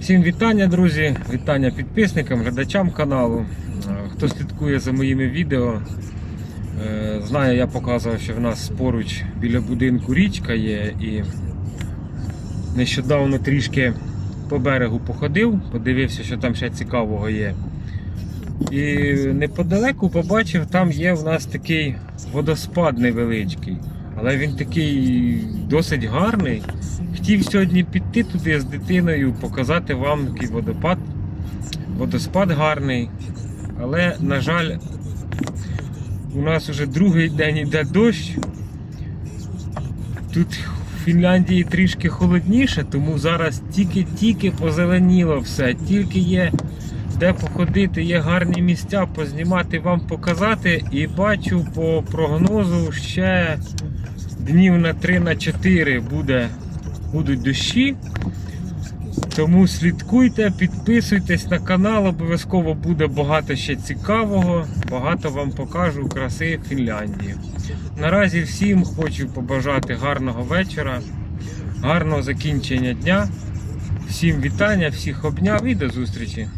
Всім вітання, друзі! Вітання підписникам, глядачам каналу. Е, Хто слідкує за моїми відео, е, знає, я показував, що в нас поруч біля будинку річка є і нещодавно трішки по берегу походив, подивився, що там ще цікавого є. І неподалеку побачив, там є в нас такий водоспад невеличкий, але він такий досить гарний. Хотів сьогодні піти туди з дитиною, показати вам такий водопад. Водоспад гарний. Але, на жаль, у нас вже другий день йде дощ. Тут в Фінляндії трішки холодніше, тому зараз тільки-тільки позеленіло все, тільки є де походити, є гарні місця, познімати вам показати. І бачу по прогнозу ще днів на 3 на 4 буде, будуть дощі. Тому слідкуйте, підписуйтесь на канал, обов'язково буде багато ще цікавого. Багато вам покажу краси Фінляндії. Наразі всім хочу побажати гарного вечора, гарного закінчення дня. Всім вітання, всіх обняв і до зустрічі.